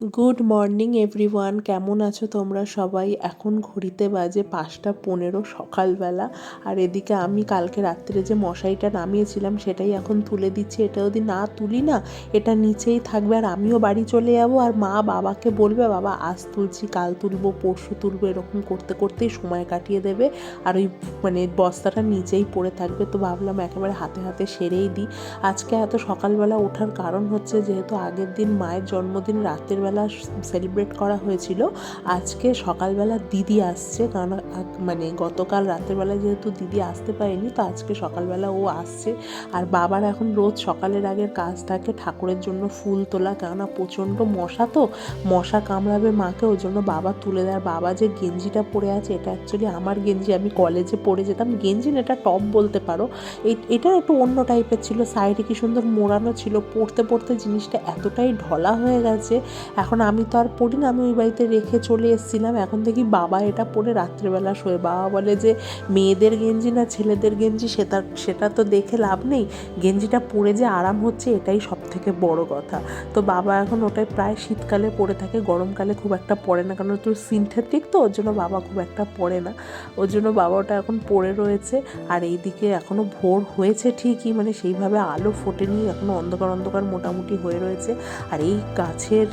Good morning everyone কেমন আছো তোমরা সবাই? এখন ঘড়িতে বাজে পাঁচটা পনেরো সকালবেলা। আর এদিকে আমি কালকে রাত্রে যে মশারিটা নামিয়েছিলাম, সেটাই এখন তুলে দিচ্ছি। এটা যদি না তুলি না, এটা নিচেই থাকবে। আর আমিও বাড়ি চলে যাব। আর মা বাবাকে বলবে, বাবা, আজ তুলছি, কাল তুলবো, পরশু তুলবো। এরকম করতে করতেই সময় কাটিয়ে দেবে। আর ওই মানে বস্তাটা নিচেই পড়ে থাকবে। তো ভাবলাম একেবারে হাতে হাতে সেরেই দিই। আজকে এত সকালবেলা ওঠার কারণ হচ্ছে, যেহেতু আগের দিন মায়ের জন্মদিন, রাতের বেলা সেলিব্রেট করা হয়েছিল। আজকে সকালবেলা দিদি আসছে, কারণ মানে গতকাল রাতের বেলা যেহেতু দিদি আসতে পারেনি, তো আজকে সকালবেলা ও আসছে। আর বাবার এখন রোজ সকালের আগের কাজ থাকে ঠাকুরের জন্য ফুল তোলা, কেননা প্রচণ্ড মশা তো, মশা কামড়াবে মাকে, ওই জন্য বাবা তুলে দেয়। বাবা যে গেঞ্জিটা পরে আছে, এটা অ্যাকচুয়ালি আমার গেঞ্জি, আমি কলেজে পরে যেতাম। গেঞ্জি না, এটা টপ বলতে পারো। এটা একটু অন্য টাইপের ছিল সাইডে কি সুন্দর মোড়ানো ছিল। পড়তে পড়তে জিনিসটা এতটাই ঢলা হয়ে গেছে এখন আমি তো আর পড়ি না, আমি ওই বাড়িতে রেখে চলে এসেছিলাম। এখন দেখি বাবা এটা পরে রাত্রেবেলা শোয়ে। বাবা বলে যে, মেয়েদের গেঞ্জি না ছেলেদের গেঞ্জি, সেটা সেটা তো দেখে লাভ নেই। গেঞ্জিটা পরে যে আরাম হচ্ছে, এটাই সব থেকে বড় কথা। তো বাবা এখন ওটাই প্রায় শীতকালে পরে থাকে, গরমকালে খুব একটা পরে না। কারণ একটু সিনথেটিক তো, ওর জন্য বাবা খুব একটা পরে না। ওর জন্য বাবা ওটা এখন পরে রয়েছে। আর এই দিকে এখনও ভোর হয়েছে ঠিকই মানে সেইভাবে আলো ফোটেনি এখনও অন্ধকার অন্ধকার মোটামুটি হয়ে রয়েছে। আর এই গাছের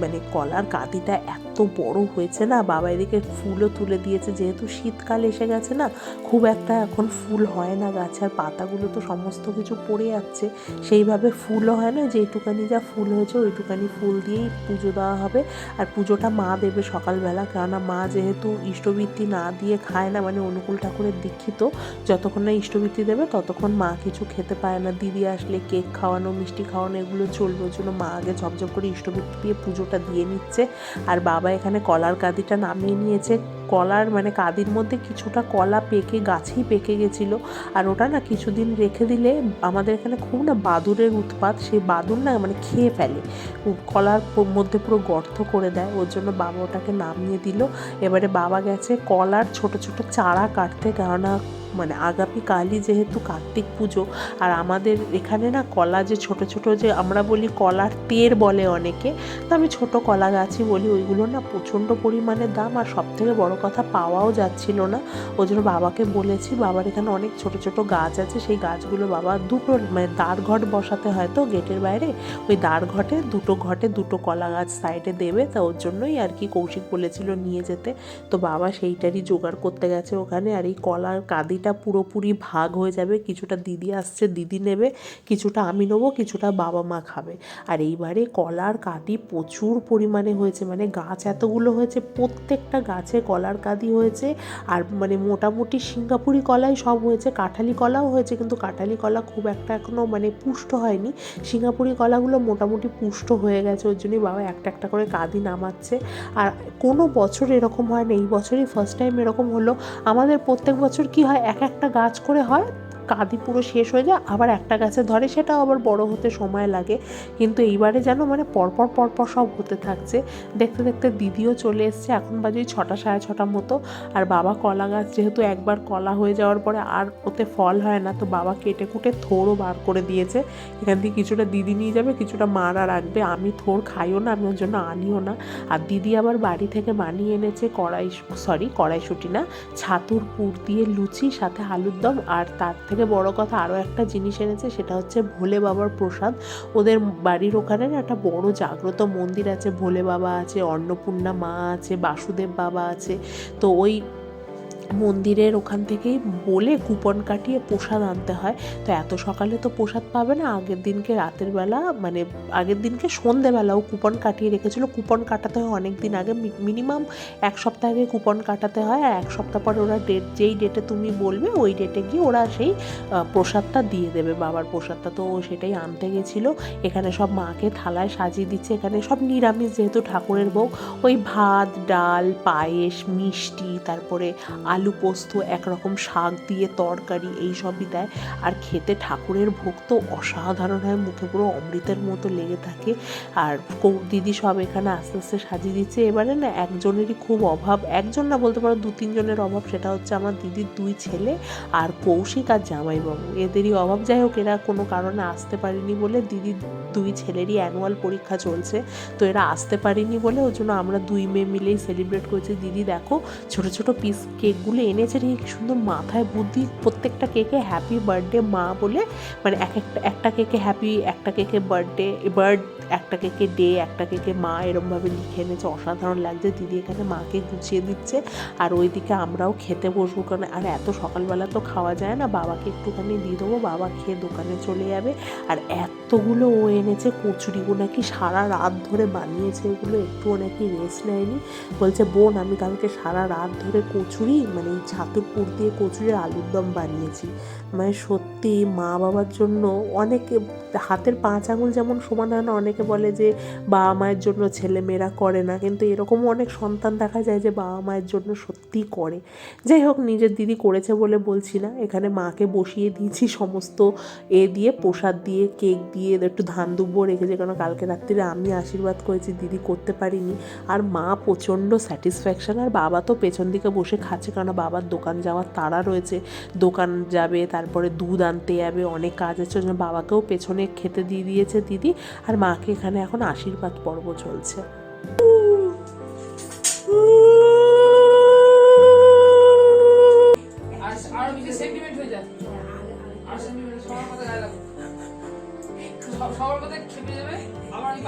মানে কলার কাঁদিটা এত বড় হয়েছে না, বাবা এদিকে ফুলও তুলে দিয়েছে, যেহেতু শীতকাল এসে গেছে না, খুব একটা এখন ফুল হয় না, গাছের পাতাগুলো তো সমস্ত কিছু পড়ে যাচ্ছে, সেইভাবে ফুলও হয় না যেটুকানি যা ফুল হয়েছে ওইটুকানি ফুল দিয়েই পুজো দেওয়া হবে, আর পুজোটা মা দেবে সকালবেলা, কেননা মা যেহেতু ইষ্টবৃত্তি না দিয়ে খায় না মানে অনুকূল ঠাকুরের দীক্ষিত, যতক্ষণ না ইষ্টবৃত্তি দেবে ততক্ষণ মা কিছু খেতে পায় না, দিদি আসলে কেক খাওয়ানো, মিষ্টি খাওয়ানো, এগুলো চলবে, ওই জন্য মা আগে ঝপঝপ করে ইষ্টবৃত্তি দিয়ে পুজোটা দিয়ে নিচ্ছে, আর বাবা এখানে কলার কাঁদিটা নামিয়ে নিয়েছে। কলার মানে কাদির মধ্যে কিছুটা কলা পেকে, গাছেই পেকে গেছিল। আর ওটা না কিছুদিন রেখে দিলে আমাদের এখানে খুব না বাদুরের উৎপাত, সেই বাদুর না মানে খেয়ে ফেলে। কলার মধ্যে পুরো গর্ত করে দেয়, ওর জন্য বাবা ওটাকে নামিয়ে দিল। এবারে বাবা গেছে কলার ছোট ছোট চারা কাটতে, কেননা মানে আগামীকালই যেহেতু কার্তিক পুজো, আর আমাদের এখানে না কলা যে ছোট ছোট যে আমরা বলি কলার তের বলে অনেকে, তো আমি ছোট কলা গাছই বলি, ওইগুলো না প্রচণ্ড পরিমাণে দাম, আর সব থেকে বড় কথা পাওয়াও যাচ্ছিল না। ওই জন্য বাবাকে বলেছি, বাবার এখানে অনেক ছোট ছোট গাছ আছে, সেই গাছগুলো বাবা দুটো মানে দাঁড় ঘট বসাতে হয় তো গেটের বাইরে, ওই দাঁড় ঘটে দুটো ঘটে দুটো কলা গাছ সাইডে দেবে, তা ওর জন্যই আর কি কৌশিক বলেছিল নিয়ে যেতে। তো বাবা সেইটারই জোগাড় করতে গেছে ওখানে, আর এই কলার কাঁদিটা পুরোপুরি ভাগ হয়ে যাবে। কিছুটা দিদি আসছে, দিদি নেবে, কিছুটা আমি নেব, কিছুটা বাবা মা খাবে। আর এইবারে কলার কাঁদি প্রচুর পরিমাণে হয়েছে। মানে গাছ এতগুলো হয়েছে, প্রত্যেকটা গাছে কলার কাঁদি হয়েছে। আর মানে মোটামুটি সিঙ্গাপুরি কলাই সব হয়েছে, কাঁঠালি কলাও হয়েছে। কিন্তু কাঁঠালি কলা খুব একটা এখনও মানে পুষ্ট হয়নি। সিঙ্গাপুরি কলাগুলো মোটামুটি পুষ্ট হয়ে গেছে, ওর জন্যই বাবা একটা একটা করে কাঁদি নামাচ্ছে। আর কোনো বছর এরকম হয় না। এই বছরই ফার্স্ট টাইম এরকম হলো। আমাদের প্রত্যেক বছর কি হয় এক একটা গাছ করে হয় কাঁদি পুরো শেষ হয়ে যায়, আবার একটা গাছে ধরে, সেটাও আবার বড় হতে সময় লাগে। কিন্তু এইবারে যেন মানে পরপর পরপর সব হতে থাকছে। দেখতে দেখতে দিদিও চলে এসছে, এখন বাজে ছটা, সাড়ে ছটা মতো। আর বাবা কলা গাছ যেহেতু একবার কলা হয়ে যাওয়ার পরে আর ওতে ফল হয় না, তো বাবা কেটে কুটে থোড়ও বার করে দিয়েছে। এখান থেকে কিছুটা দিদি নিয়ে যাবে, কিছুটা মারা রাখবে। আমি থোড় খাইও না, আমি ওর জন্য আনিও না। আর দিদি আবার বাড়ি থেকে বানিয়ে এনেছে কড়াই, সরি, কড়াইশুটি না, ছাতুর পুর দিয়ে লুচি, সাথে আলুর দম, আর তার থেকে থেকে বড় কথা আরও একটা জিনিস এনেছে, সেটা হচ্ছে ভোলে বাবার প্রসাদ। ওদের বাড়ির ওখানে একটা বড় জাগ্রত মন্দির আছে, ভোলে বাবা আছে, অন্নপূর্ণা মা আছে, বাসুদেব বাবা আছে। তো ওই মন্দিরের ওখান থেকেই বলে কুপন কাটিয়ে প্রসাদ আনতে হয়। তো এত সকালে তো প্রসাদ পাবে না। আগের দিনকে রাতের বেলা মানে আগের দিনকে সন্ধেবেলাও কুপন কাটিয়ে রেখেছিলো। কুপন কাটাতে হয় অনেক দিন আগে মিনিমাম এক সপ্তাহ আগে কুপন কাটাতে হয় আর এক সপ্তাহ পরে ওরা ডেট যেই ডেটে তুমি বলবে ওই ডেটে গিয়ে ওরা সেই প্রসাদটা দিয়ে দেবে। বাবার প্রসাদটা তো সেটাই আনতে গেছিল। এখানে সব মাকে থালায় সাজিয়ে দিচ্ছে। এখানে সব নিরামিষ যেহেতু ঠাকুরের ভোগ। ওই ভাত, ডাল, পায়েস, মিষ্টি, তারপরে আলু আলু পোস্ত, একরকম শাক দিয়ে তরকারি, এই সবই দেয়। আর খেতে ঠাকুরের ভোগ তো অসাধারণ হয়, মুখে পুরো অমৃতের মতো লেগে থাকে। আর দিদি সব এখানে আস্তে আস্তে সাজিয়ে দিচ্ছে। এবারে না একজনেরই খুব অভাব। একজন না বলতে পারো দু তিনজনের অভাব, সেটা হচ্ছে আমার দিদির দুই ছেলে আর কৌশিক আর জামাইবাবু। এদেরই অভাব। যাই হোক, এরা কোনো কারণে আসতে পারেনি বলে দিদির দুই ছেলেরই অ্যানুয়াল পরীক্ষা চলছে। তো এরা আসতে পারেনি বলে ওই জন্য আমরা দুই মেয়ে মিলেই সেলিব্রেট করেছি। দিদি দেখো, ছোট ছোট পিস কেকগুলো এনেছে রে কি সুন্দর মাথায় বুদ্ধি প্রত্যেকটা কেকে হ্যাপি বার্থডে মা বলে মানে এক একটা একটা কেকে হ্যাপি একটা কেকে বার্থডে বার্থ একটা কেকে ডে একটা কেকে মা এরমভাবে লিখে এনেছে। অসাধারণ লাগছে, দিদি এখানে মাকে গুছিয়ে দিচ্ছে আর ওইদিকে আমরাও খেতে বসবো কারণ আর এত সকালবেলা তো খাওয়া যায় না, বাবাকে একটুখানি দিয়ে দেবো, বাবা খেয়ে দোকানে চলে যাবে। আর এতগুলো ও এনেছে কচুরিগুলো নাকি সারা রাত ধরে বানিয়েছে এগুলো একটুও নাকি রেস্ট নেয়নি। বলছে, বোন, আমি কালকে সারা রাত ধরে কচুরি মানে এই ছাতুর পুর দিয়ে কচুরের আলুর দম বানিয়েছি। মানে সত্যি মা বাবার জন্য অনেকে হাতের পাঁচ আঙুল যেমন সমান হয় না, অনেকে বলে যে বাবা মায়ের জন্য ছেলে মেয়েরা করে না। কিন্তু এরকমও অনেক সন্তান দেখা যায় যে বাবা মায়ের জন্য সত্যিই করে। যাই হোক, নিজের দিদি করেছে বলে বলছি না। এখানে মাকে বসিয়ে দিয়েছি সমস্ত এ দিয়ে, প্রসাদ দিয়ে, কেক দিয়ে, একটু ধান দুব্বো রেখেছে। কারণ কালকে রাত্রিরে আমি আশীর্বাদ করেছি, দিদি করতে পারিনি। আর মা প্রচণ্ড স্যাটিসফ্যাকশন। আর বাবা তো পেছন দিকে বসে খাচ্ছে। কারণ বাবার দোকান যাওয়ার তারা রয়েছে। দোকান যাবে তারপরে দুধ আনতে যাবে অনেক কাজ আছে ওই জন্য বাবাকেও পেছনে খেতে দিয়ে দিয়েছে দিদি আর মাকে এখানে এখন আশীর্বাদ পর্ব চলছে হয়ে সবার কথা খেপে যাবে আবার আমি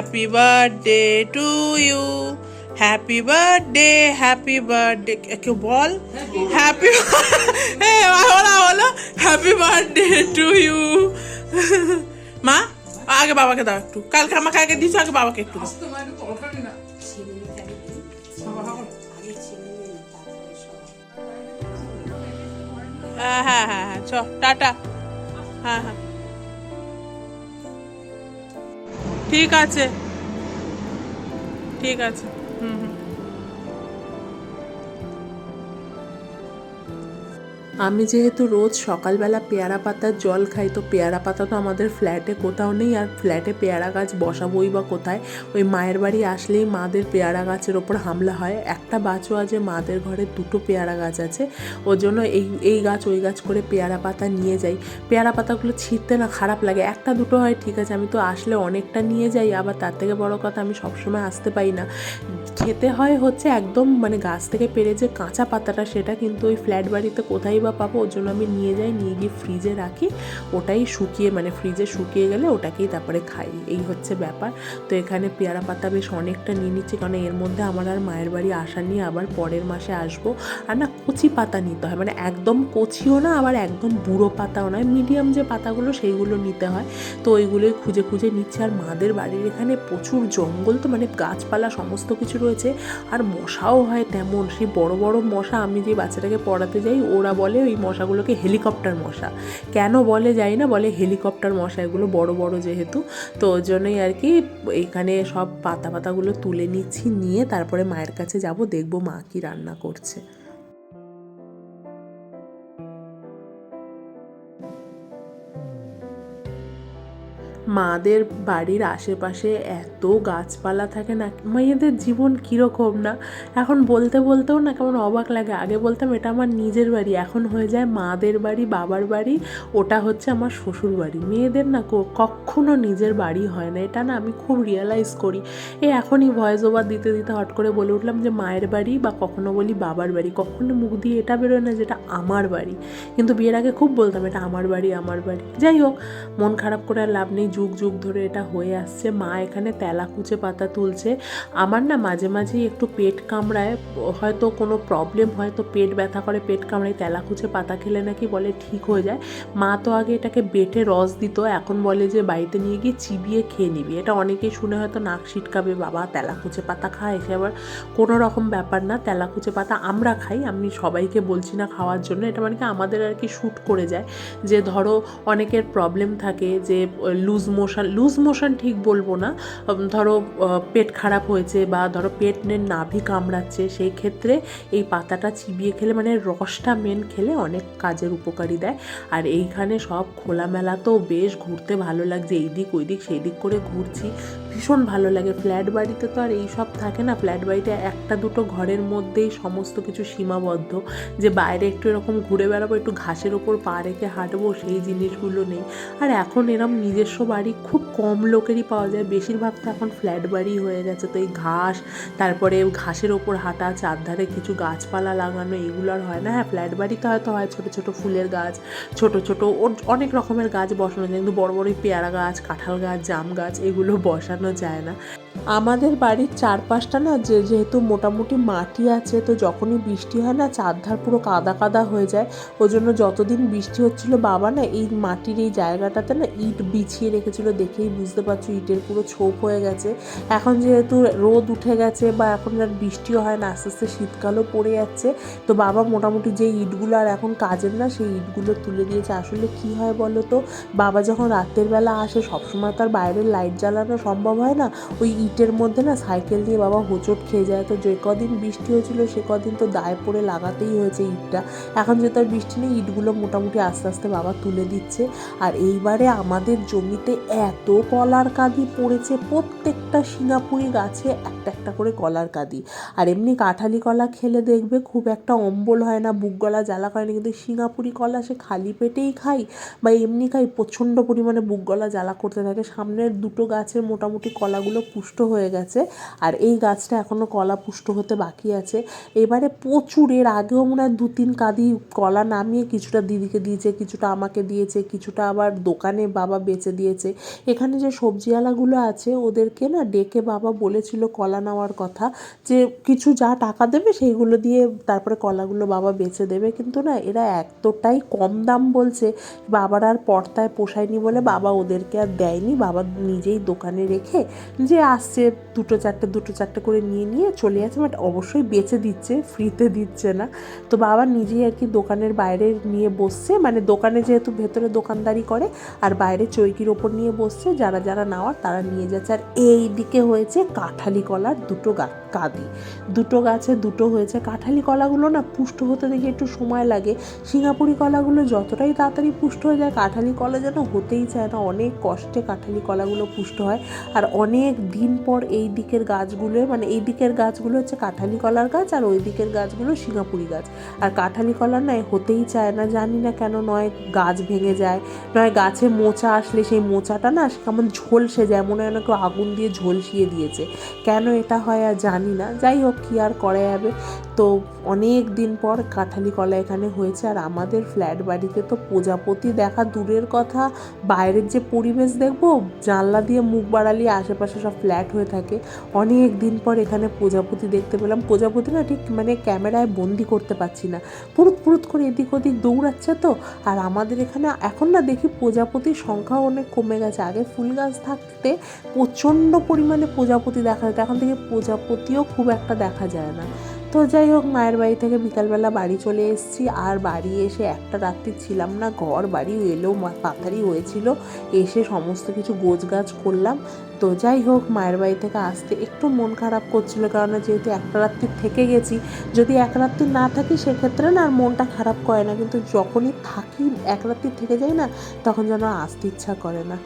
Happy birthday to you. Happy birthday, happy birthday. কেউ বল হ্যাপি হ্যাঁ বলো বলো হ্যাপি বার্থডে টু ইউ মা আগে বাবাকে দাও একটু। কালকে আমাকে আগে দিছো আগে বাবাকে একটু হ্যাঁ হ্যাঁ হ্যাঁ হ্যাঁ চ টাটা। হ্যাঁ হ্যাঁ। ঠিক আছে। ঠিক আছে। হুম হুম। আমি যেহেতু রোজ সকালবেলা পেয়ারা পাতার জল খাই, তো পেয়ারা পাতা তো আমাদের ফ্ল্যাটে কোথাও নেই, আর ফ্ল্যাটে পেয়ারা গাছ বসাবোই বা কোথায়? ওই মায়ের বাড়ি আসলেই মাদের পেয়ারা গাছের ওপর হামলা হয়। একটা বাঁচও আছে মাদের ঘরে দুটো পেয়ারা গাছ আছে, ওর জন্য এই এই গাছ ওই গাছ করে পেয়ারা পাতা নিয়ে যাই। পেয়ারা পাতাগুলো ছিঁড়তে না খারাপ লাগে, একটা দুটো হয়, ঠিক আছে, আমি তো আসলে অনেকটা নিয়ে যাই, আবার তার থেকে বড় কথা আমি সবসময় আসতে পারি না। খেতে হয় হচ্ছে একদম মানে গাছ থেকে পেরে যে কাঁচা পাতাটা, সেটা কিন্তু ওই ফ্ল্যাট বাড়িতে কোথায় বা পাবো, ওর জন্য আমি নিয়ে যাই, নিয়ে গিয়ে ফ্রিজে রাখি। ওটাই শুকিয়ে মানে ফ্রিজে শুকিয়ে গেলে ওটাকেই তারপরে খাই। এই হচ্ছে ব্যাপার। তো এখানে পেয়ারা পাতা বেশ অনেকটা নিয়ে নিচ্ছি, কারণ এর মধ্যে আমার আর মায়ের বাড়ি আসা নিয়ে আবার পরের মাসে আসব। আর না, কচি পাতা নিতে হয় মানে একদম কচিও না, আবার একদম বুড়ো পাতাও নয় মিডিয়াম যে পাতাগুলো সেইগুলো নিতে হয়। তো ওইগুলোই খুঁজে খুঁজে নিচ্ছে। আর মাদের বাড়ির এখানে প্রচুর জঙ্গল তো মানে গাছপালা সমস্ত কিছু রয়েছে। আর মশাও হয় তেমন, সেই বড় বড় মশা আমি যে বাচ্চাটাকে পড়াতে যাই, ওরা বলে ওই মশাগুলোকে হেলিকপ্টার মশা। কেন বলে যাই না, বলে হেলিকপ্টার মশা, এগুলো বড় বড় যেহেতু। তো ওর জন্যই আর কি এখানে সব পাতা পাতাগুলো তুলে নিচ্ছি, নিয়ে তারপরে মায়ের কাছে যাব, দেখব মা কি রান্না করছে। মাদের বাড়ির আশেপাশে এত গাছপালা থাকে না, মেয়েদের জীবন কীরকম না? এখন বলতে বলতেও না কেমন অবাক লাগে। আগে বলতাম এটা আমার নিজের বাড়ি, এখন হয়ে যায় মাদের বাড়ি, বাবার বাড়ি, ওটা হচ্ছে আমার শ্বশুর বাড়ি। মেয়েদের না কখনো নিজের বাড়ি হয় না, এটা না আমি খুব রিয়েলাইজ করি। এ এখনই ভয়েস ওভার দিতে দিতে হট করে বলে উঠলাম যে মায়ের বাড়ি বা কখনো বলি বাবার বাড়ি, কখনো মুখ দিয়ে এটা বেরোয় না যেটা আমার বাড়ি। কিন্তু বিয়ের আগে খুব বলতাম এটা আমার বাড়ি আমার বাড়ি। যাই হোক, মন খারাপ করে আর লাভ নেই যুগ যুগ ধরে এটা হয়ে আসছে। মা এখানে তেলাকুচে পাতা তুলছে। আমার না মাঝে মাঝেই একটু পেট কামড়ায়। হয়তো কোনো প্রবলেম হয় তো পেট ব্যথা করে, পেট কামড়ায় তেলাকুচে পাতা খেলে নাকি বলে ঠিক হয়ে যায়। মা তো আগে এটাকে বেটে রস দিত, এখন বলে যে বাড়িতে নিয়ে গিয়ে চিবিয়ে খেয়ে নিবি। এটা অনেকেই শুনে হয়তো নাক ছিটকাবে, বাবা তেলাকুচে পাতা খায় সে আবার কোনো রকম ব্যাপার না তেলাকুচে পাতা আমরা খাই। আমি সবাইকে বলছি না খাওয়ার জন্য। এটা মানে কি আমাদের আর কি শ্যুট করে যায়। যে ধরো অনেকের প্রবলেম থাকে যে, লুজ মোশন লুজ মোশন ঠিক বলব না। ধরো পেট খারাপ হয়েছে বা ধরো পেটের নাভি কামড়াচ্ছে, সেই ক্ষেত্রে এই পাতাটা চিবিয়ে খেলে মানে রসটা মেন খেলে অনেক কাজের উপকারী দেয়। আর এইখানে সব খোলামেলা তো বেশ ঘুরতে ভালো লাগছে এই দিক ওই দিক সেই দিক করে ঘুরছি। ভীষণ ভালো লাগে। ফ্ল্যাট বাড়িতে তো আর এই সব থাকে না। ফ্ল্যাট বাড়িতে একটা দুটো ঘরের মধ্যেই সমস্ত কিছু সীমাবদ্ধ। যে বাইরে একটু এরকম ঘুরে বেড়াবো, একটু ঘাসের ওপর পা রেখে হাঁটবো, সেই জিনিসগুলো নেই। আর এখন এরম নিজস্ব বাড়ি খুব কম লোকেরই পাওয়া যায়। বেশিরভাগ তো এখন ফ্ল্যাট বাড়ি হয়ে গেছে। তো এই ঘাস, তারপরে ঘাসের ওপর হাঁটা, চারধারে কিছু গাছপালা লাগানো, এগুলো আর হয় না। হ্যাঁ ফ্ল্যাট বাড়িতে হয়তো হয় ছোটো ছোটো ফুলের গাছ, ছোট ছোট অনেক রকমের গাছ বসানো যায়। কিন্তু বড় বড় পেয়ারা গাছ, কাঁঠাল গাছ, জাম গাছ, এগুলো বসানো যায় না। আমাদের বাড়ির চারপাশটা না যে যেহেতু মোটামুটি মাটি আছে, তো যখনই বৃষ্টি হয় না চারধার পুরো কাদা কাদা হয়ে যায়। ওই জন্য যতদিন বৃষ্টি হচ্ছিল, বাবা না এই মাটির এই জায়গাটাতে না ইট বিছিয়ে রেখেছিল দেখেই বুঝতে পারছ, ইটের পুরো ছোপ হয়ে গেছে। এখন যেহেতু রোদ উঠে গেছে বা এখন আর বৃষ্টিও হয় না, আস্তে আস্তে শীতকালও পড়ে যাচ্ছে, তো বাবা মোটামুটি যে ইটগুলো আর এখন কাজের না সেই ইটগুলো তুলে দিয়েছে। আসলে কি হয় বলো তো, বাবা যখন রাতের বেলা আসে, সবসময় তার বাইরের লাইট জ্বালানো সম্ভব হয় না? ওই ইটের মধ্যে না সাইকেল দিয়ে বাবা হোঁচট খেয়ে যায়। তো যে কদিন বৃষ্টি হয়েছিল, সে কদিন তো দায় পড়ে লাগাতেই হয়েছে ইটটা। এখন যে আর বৃষ্টি নেই, ইটগুলো মোটামুটি আস্তে আস্তে বাবা তুলে দিচ্ছে। আর এইবারে আমাদের জমিতে এত কলার কাঁদি পড়েছে, প্রত্যেকটা সিঙ্গাপুরি গাছে একটা একটা করে কলার কাঁদি। আর এমনি কাঁঠালি কলা খেলে দেখবে খুব একটা অম্বল হয় না, বুক গলা জ্বালা করে না। কিন্তু সিঙ্গাপুরি কলা সে খালি পেটেই খাই বা এমনি খাই প্রচণ্ড পরিমাণে বুক গলা জ্বালা করতে থাকে। সামনের দুটো গাছের মোটামুটি কলাগুলো পুষ্ট হয়ে গেছে। আর এই গাছটা এখনও কলা পুষ্ট হতে বাকি আছে। এবারে প্রচুর, এর আগেও মনে হয় দু তিন কাঁদি কলা নামিয়ে কিছুটা দিদিকে দিয়েছে, কিছুটা আমাকে দিয়েছে, কিছুটা আবার দোকানে বাবা বেচে দিয়েছে। এখানে যে সবজিওয়ালাগুলো আছে, ওদেরকে না ডেকে বাবা বলেছিল কলা নেওয়ার কথা, যে কিছু যা টাকা দেবে সেইগুলো দিয়ে তারপরে কলাগুলো বাবা বেচে দেবে। কিন্তু না, এরা এতটাই কম দাম বলছে, বাবার আর পর্তায় পোষায়নি বলে বাবা ওদেরকে আর দেয়নি। বাবা নিজেই দোকানে রেখে যে আসছে, দুটো চারটে দুটো চারটে করে নিয়ে নিয়ে চলে যাচ্ছে বাট অবশ্যই বেচে দিচ্ছে ফ্রিতে দিচ্ছে না। তো বাবা নিজেই আর কি দোকানের বাইরে নিয়ে বসছে মানে দোকানে যেহেতু ভেতরে দোকানদারি করে, আর বাইরে চৈকির ওপর নিয়ে বসছে, যারা যারা নেওয়ার তারা নিয়ে যাচ্ছে। আর এই দিকে হয়েছে কাঁঠালি কলার দুটো গা, কাঁদি। দুটো গাছে দুটো হয়েছে কাঁঠালি কলাগুলো না পুষ্ট হতে দেখি একটু সময় লাগে। সিঙ্গাপুরি কলাগুলো যতটাই তাড়াতাড়ি পুষ্ট হয়ে যায়, কাঁঠালি কলা যেন হতেই চায় না। অনেক কষ্টে কাঁঠালি কলাগুলো পুষ্ট হয়। আর অনেক দিন পর এই দিকের গাছগুলো মানে এই দিকের গাছগুলো হচ্ছে কাঁঠালি কলার গাছ আর ওই দিকের গাছগুলো সিঙ্গাপুরি গাছ। আর কাঁঠালি কলার নয়, হতেই চায় না, জানি না কেন নয় গাছ ভেঙে যায়, নয় গাছে মোচা আসলে সেই মোচাটা না কেমন ঝলসে যায়, মনে হয় না কেউ আগুন দিয়ে ঝলসিয়ে দিয়েছে। কেন এটা হয় আর জানি না, যাই হোক কী আর করা যাবে। তো অনেক দিন পর কাঁঠালি কলা এখানে হয়েছে। আর আমাদের ফ্ল্যাট বাড়িতে তো প্রজাপতি দেখা দূরের কথা। বাইরের যে পরিবেশ দেখব, জানলা দিয়ে মুখ বাড়ালি আশেপাশে সব ফ্ল্যাট হয়ে থাকে। অনেক দিন পর এখানে প্রজাপতি দেখতে পেলাম। প্রজাপতি না ঠিক মানে ক্যামেরায় বন্দি করতে পারছি না। পুরুত পুরুত করে এদিক ওদিক দৌড়াচ্ছে তো। আর আমাদের এখানে এখন না দেখি প্রজাপতির সংখ্যাও অনেক কমে গেছে। আগে ফুল গাছ থাকতে প্রচণ্ড পরিমাণে প্রজাপতি দেখা যেত। এখন থেকে প্রজাপতিও খুব একটা দেখা যায় না। তো যাই হোক, মায়ের বাড়ি থেকে বিকালবেলা বাড়ি চলে এসেছি। আর বাড়ি এসে একটা রাত্রি ছিলাম না, ঘর বাড়ি এলো পাথারি হয়েছিল, এসে সমস্ত কিছু গোছ গাছ করলাম। তো যাই হোক, মায়ের বাড়ি থেকে আসতে একটু মন খারাপ করছিল কারণ যেহেতু একটা রাত্রি থেকে গেছি, যদি এক রাত্রি না থাকি সেক্ষেত্রে না আর মনটা খারাপ করে না। কিন্তু যখনই থাকি, এক রাত্রি থেকে যাই না, তখন যেন আসতে ইচ্ছা করে না।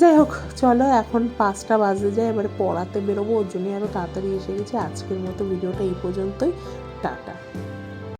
যাই হোক, চলো এখন পাঁচটা বাজে যায় এবারে পড়াতে বেরোবো, ওর জন্যই আরও তাড়াতাড়ি এসে গেছি। আজকের মতো ভিডিওটা এই পর্যন্তই। টাটা